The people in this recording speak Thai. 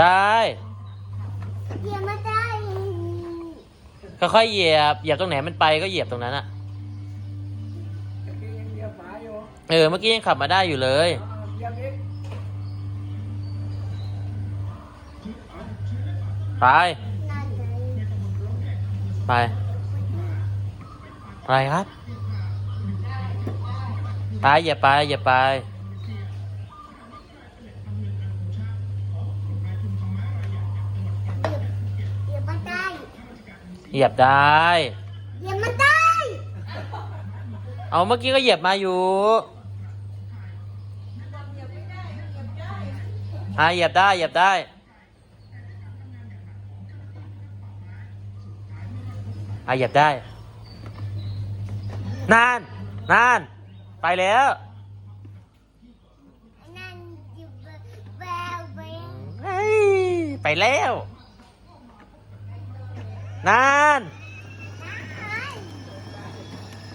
ได้เหยียบมาได้ค่อยๆเหยียบเหยียบตรงไหนมันไปก็เหยียบตรงนั้นอะยังเหยียบหมาอยู่เออเมื่อกี้ยังขับมาได้อยู่เลยเอาเหยียบอีกไปนั่นเลยไปไปครับไปอย่าไปอย่าไป เหยียบได้ เหยียบมาได้ เอาเมื่อกี้ก็เหยียบมาอยู่อ่าเหยียบได้เหยียบได้อ่าเหยียบได้ นานนาน ไปแล้วนั่นอยู่แววแววเฮ้ยไปแล้ว นาน